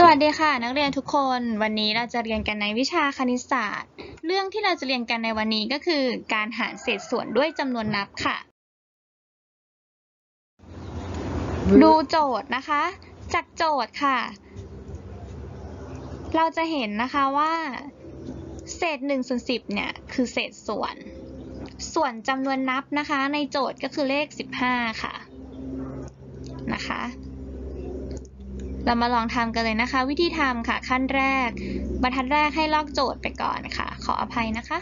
สวัสดีค่ะ นักเรียนทุกคนวันนี้เราจะเรียนกันในวิชาคณิตศาสตร์ เรื่องที่เราจะเรียนกันในวันนี้ก็คือ การหารเศษส่วนด้วยจำนวนนับค่ะ ดูโจทย์นะคะ จากโจทย์ค่ะ เราจะเห็นนะคะว่า เศษ1ส่วน10เนี่ยคือเศษส่วน ส่วนจำนวนนับนะคะ ในโจทย์ก็คือเลข 15 ค่ะนะคะ เรามาลองทำกันเลยนะคะ วิธีทำค่ะ ขั้นแรก บรรทัดแรกให้ลอกโจทย์ไปก่อนค่ะ ขออภัยนะคะ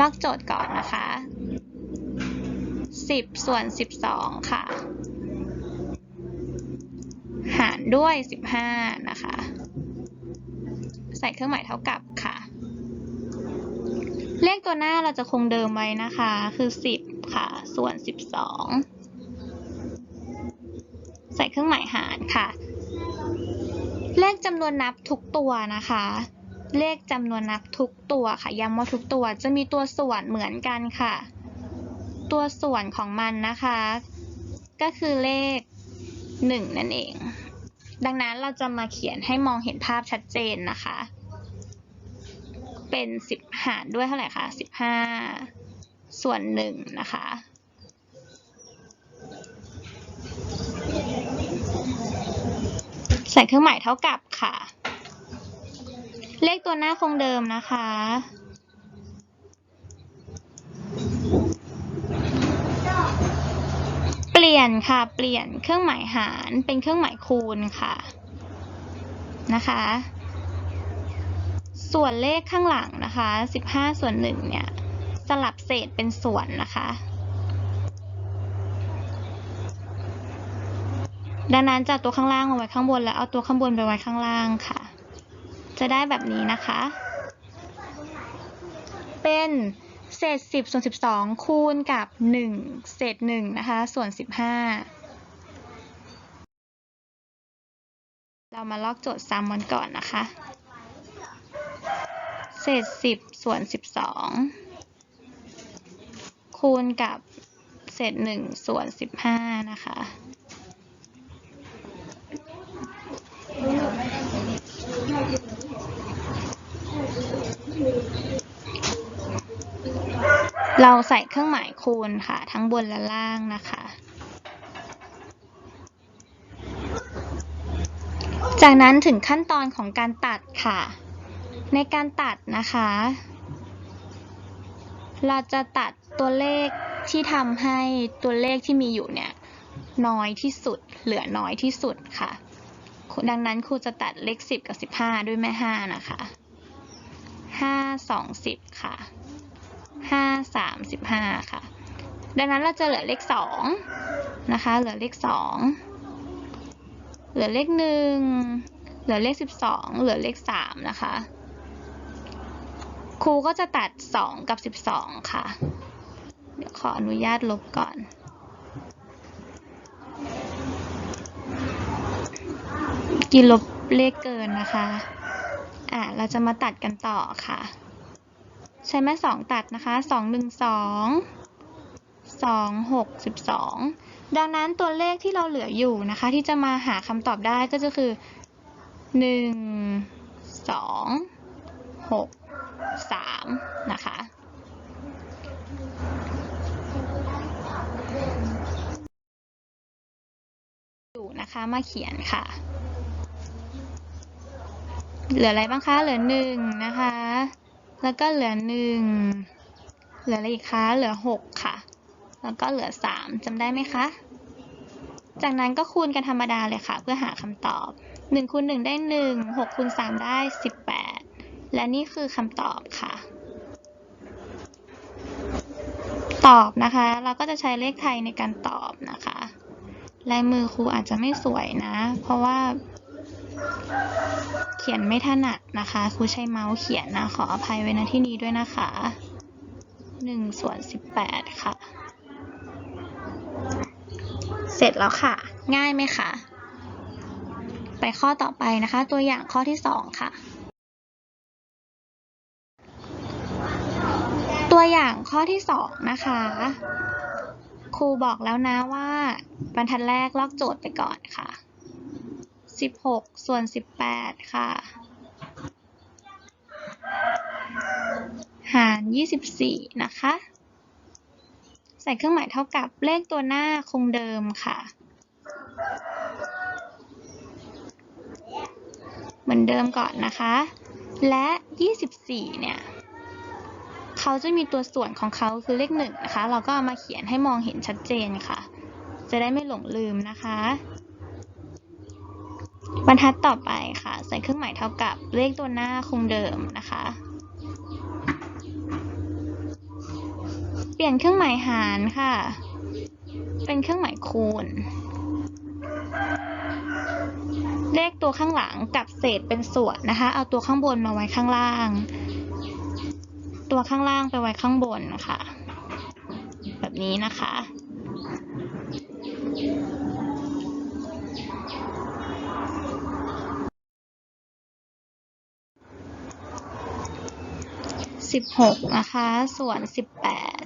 ลอกโจทย์ก่อนนะคะ 10 ส่วน 12 ค่ะ หารด้วย 15 นะคะ ใส่เครื่องหมายเท่ากับค่ะ เลขตัวหน้าเราจะคงเดิมไว้นะคะ คือ 10 ค่ะ ส่วน 12 ใส่เครื่องหมายหารค่ะ เลขจำนวนนับทุกตัวนะคะ เลขจำนวนนับทุกตัวค่ะย้ำว่าทุกตัวจะมีตัวส่วนเหมือนกันค่ะ ตัวส่วนของมันนะคะ ก็คือเลข 1 นั่นเอง ดังนั้นเราจะมาเขียนให้มองเห็นภาพชัดเจนนะคะ เป็น 10 หารด้วยเท่าไหร่คะ15 ส่วน1นะคะ ส่เครื่องหมายเท่ากับค่ะ เลขตัวหน้าคงเดิมนะคะ เปลี่ยนค่ะ เปลี่ยนเครื่องหมายหารเป็นเครื่องหมายคูณค่ะ นะคะ ส่วนเลขข้างหลังนะคะ 15 ส่วน1เนี่ย สลับเศษเป็นส่วนนะคะ ดังนั้นจะเอาตัวข้างล่างมาไว้ข้างบนแล้วเอาตัวข้างบนไปไว้ข้างล่างค่ะ จะได้แบบนี้นะคะ เป็นเศษ10ส่วน12คูณกับ1เศษ1นะคะ ส่วน15เรามาลอกโจทย์ซ้ำมันก่อนนะคะ เศษ10ส่วน12คูณกับเศษ1ส่วน15นะคะ เราใส่เครื่องหมายคูณค่ะ ทั้งบนและล่างนะคะ จากนั้นถึงขั้นตอนของการตัดค่ะ ในการตัดนะคะ เราจะตัดตัวเลขที่ทำให้ตัวเลขที่มีอยู่เนี่ยน้อยที่สุด เหลือน้อยที่สุดค่ะ ดังนั้นครูจะตัดเลข 10 กับ 15 ด้วยแม่ 5 นะคะ 5 2 10 ค่ะ 5 3 15ค่ะ ดังนั้นเราจะเหลือเลข2นะคะ เหลือเลข 2 เหลือเลข 1 เหลือเลข 12 เหลือเลข 3 นะคะ ครูก็จะตัด 2 กับ 12 ค่ะ เดี๋ยวขออนุญาตลบก่อนกินลบเลขเกินนะคะ อะเราจะมาตัดกันต่อค่ะ ใช้แม่สองตัดนะคะสองหนึ่งสองสองหกสิบสองดังนั้นตัวเลขที่เราเหลืออยู่นะคะ ที่จะมาหาคำตอบได้ก็จะคือหนึ่งสองหกสามนะคะอยู่นะคะมาเขียนค่ะ เหลืออะไรบ้างคะ เหลือหนึ่งนะคะ แล้วก็เหลือหนึ่งเหลืออะไรอีกคะ เหลือหกค่ะ แล้วก็เหลือสามจำได้ไหมคะ จากนั้นก็คูณกันธรรมดาเลยค่ะ เพื่อหาคำตอบหนึ่งคูณหนึ่งได้หนึ่งหกคูณสามได้สิบแปดและนี่คือคำตอบค่ะ ตอบนะคะ เราก็จะใช้เลขไทยในการตอบนะคะ ลายมือครูอาจจะไม่สวยนะ เพราะว่า เขียนไม่ถนัดนะคะครูใช้เมาส์เขียนนะ ขออภัยไว้ณที่นี้ด้วยนะคะหนึ่งส่วนสิบแปดค่ะ เสร็จแล้วค่ะ ง่ายไหมคะ ไปข้อต่อไปนะคะ ตัวอย่างข้อที่สองค่ะ ตัวอย่างข้อที่สองนะคะ ครูบอกแล้วนะว่า บรรทัดแรกลอกโจทย์ไปก่อนค่ะ 16ส่วน18ค่ะ หาร24นะคะ ใส่เครื่องหมายเท่ากับเลขตัวหน้าคงเดิมค่ะ เหมือนเดิมก่อนนะคะ และ 24 เนี่ยเขาจะมีตัวส่วนของเขาคือเลขหนึ่งนะคะ เราก็เอามาเขียนให้มองเห็นชัดเจนค่ะ จะได้ไม่หลงลืมนะคะ รรทัดต่อไปค่ะ ใส่เครื่องหมายเท่ากับเลขตัวหน้าคงเดิมนะคะ เปลี่ยนเครื่องหมายหารค่ะ เป็นเครื่องหมายคูณ เลขตัวข้างหลังกับเศษเป็นส่วนนะคะ เอาตัวข้างบนมาไว้ข้างล่าง ตัวข้างล่างไปไว้ข้างบนค่ะ แบบนี้นะคะ สิบหกนะคะ ส่วนสิบแปด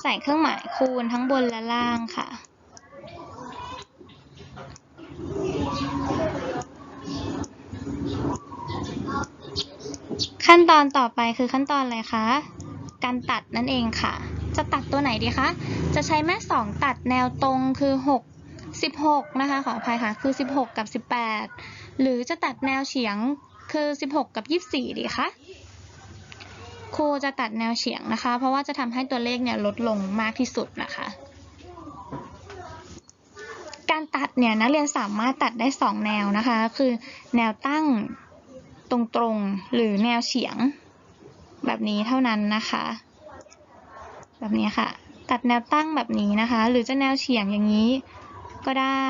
ใส่เครื่องหมายคูณทั้งบนและล่างค่ะ ขั้นตอนต่อไปคือขั้นตอนอะไรคะ การตัดนั่นเองค่ะ จะตัดตัวไหนดีคะ จะใช้แม่สองตัดแนวตรงคือ 6 16 นะคะ ขออภัยค่ะ คือ 16 กับ 18 หรือจะตัดแนวเฉียงคือ 16 กับ 24 ดีคะ ครูจะตัดแนวเฉียงนะคะ เพราะว่าจะทำให้ตัวเลขเนี่ยลดลงมากที่สุดนะคะ การตัดเนี่ยนักเรียนสามารถตัดได้ 2 แนวนะคะ คือแนวตั้งตรงๆหรือแนวเฉียงแบบนี้เท่านั้นนะคะ แบบนี้ค่ะ ตัดแนวตั้งแบบนี้นะคะ หรือจะแนวเฉียงอย่างนี้ก็ได้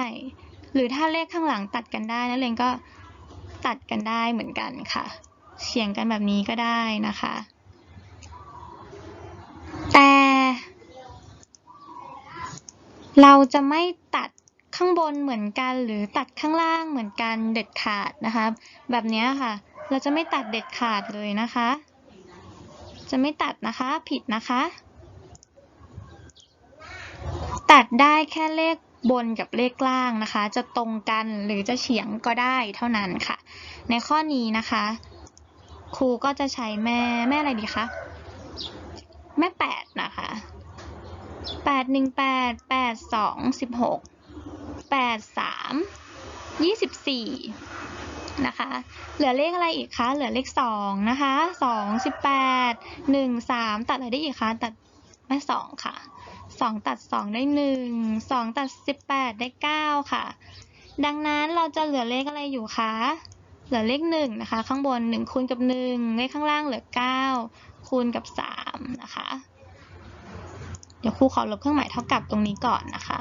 หรือถ้าเลขข้างหลังตัดกันได้นักเรียนก็ตัดกันได้เหมือนกันค่ะ เฉียงกันแบบนี้ก็ได้นะคะ เราจะไม่ตัดข้างบนเหมือนกัน หรือตัดข้างล่างเหมือนกันเด็ดขาดนะคะ แบบนี้ค่ะ เราจะไม่ตัดเด็ดขาดเลยนะคะ จะไม่ตัดนะคะผิดนะคะ ตัดได้แค่เลขบนกับเลขล่างนะคะ จะตรงกันหรือจะเฉียงก็ได้เท่านั้นค่ะ ในข้อนี้นะคะ ครูก็จะใช้แม่แม่อะไรดีคะแม่แปด ดหนึ่งแปดแปดสองสิบหกแปดสามยี่สิบสี่นะคะ เหลือเลขอะไรอีกคะ เหลือเลขสองนะคะสองสิบแปดหนึ่งสามตัดอะไรได้อีกคะตัดแม่สองค่ะสองตัดสองได้หนึ่งสองตัดสิบแปดได้เก้าค่ะ ดังนั้นเราจะเหลือเลขอะไรอยู่คะเหลือเลขหนึ่งนะคะ ข้างบนหนึ่งคูณกับหนึ่งเลขข้างล่างเหลือเก้าคูณกับสามนะคะ ดี๋ยวครูขอลบเครื่องหมายเท่ากับตรงนี้ก่อนนะคะ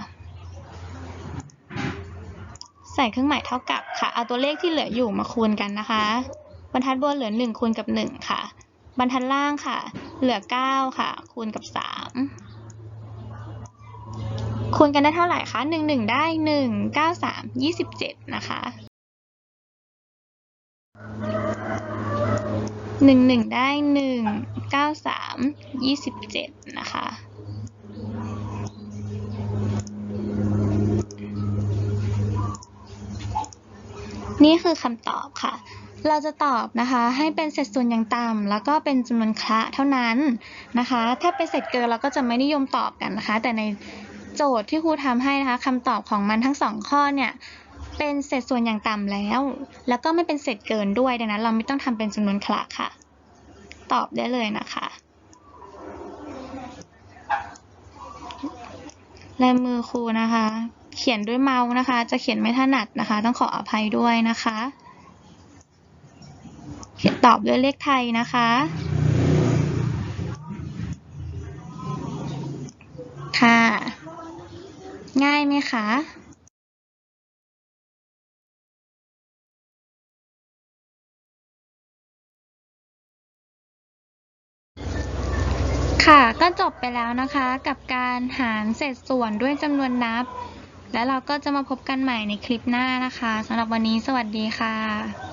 ใส่เครื่องหมายเท่ากับค่ะ เอาตัวเลขที่เหลืออยู่มาคูณกันนะคะ บรรทัดบนเหลือหนึ่งคูณกับหนึ่งค่ะ บรรทัดล่างค่ะ เหลือเก้าค่ะ คูณกับสามคูณกันได้เท่าไหร่คะหนึ่งหนึ่งได้หนึ่งเก้าสามยี่สิบเจ็ดนะคะหนึ่งหนึ่งได้หนึ่งเก้าสามยี่สิบเจ็ดนะคะ นี่คือคำตอบค่ะ เราจะตอบนะคะให้เป็นเศษส่วนอย่างต่ำแล้วก็เป็นจำนวนคละเท่านั้นนะคะ ถ้าเป็นเศษเกินเราก็จะไม่นิยมตอบกันนะคะ แต่ในโจทย์ที่ครูทำให้นะคะคำตอบของมันทั้งสองข้อเนี่ยเป็นเศษส่วนอย่างต่ำแล้ว แล้วก็ไม่เป็นเศษเกินด้วยดังนั้น เราไม่ต้องทำเป็นจำนวนคละค่ะ ตอบได้เลยนะคะลายมือครูนะคะ เขียนด้วยเมาส์นะคะ จะเขียนไม่ถนัดนะคะ ต้องขออภัยด้วยนะคะ เขียนตอบด้วยเลขไทยนะคะ ค่ะ ง่ายไหมคะค่ะ ก็จบไปแล้วนะคะกับการหารเศษส่วนด้วยจำนวนนับ แล้วเราก็จะมาพบกันใหม่ในคลิปหน้านะคะสำหรับวันนี้สวัสดีค่ะ